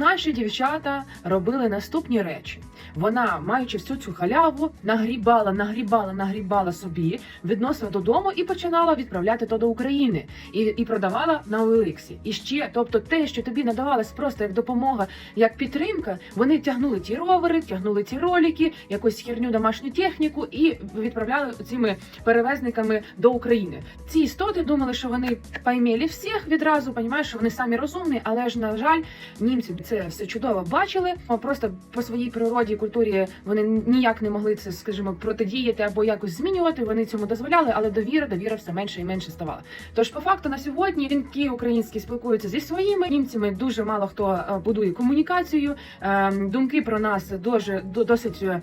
наші дівчата робили наступні речі. Вона, маючи всю цю халяву, нагрібала, нагрібала, нагрібала собі, відносила додому і починала відправляти то до України і, і продавала на Олексі. І ще, тобто, те, що тобі надавалось просто як допомога, як підтримка, вони тягнули ті ровери, тягнули ті ролики, якусь херню домашню техніку і відправляли цими перевезниками до України. Ці істоти думали, що вони поймели всіх відразу, понімаєш, що вони самі розумні, але ж на жаль, німці це все чудово бачили. Просто по своїй природі і культурі вони ніяк не могли це, скажімо, протидіяти або якось змінювати. Вони цьому дозволяли, але довіра, довіра все менше і менше ставала. Тож, по факту, на сьогодні жінки українські спілкуються зі своїми німцями. Дуже мало хто е, будує комунікацію. Е, Думки про нас дуже до- досить е,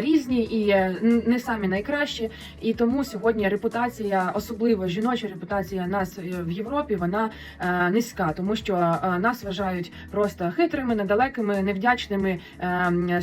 різні і е, не самі найкращі. І тому сьогодні репутація, особливо жіноча репутація нас в Європі, вона низька, тому що нас вважають просто хитрими, недалекими, невдячними, е,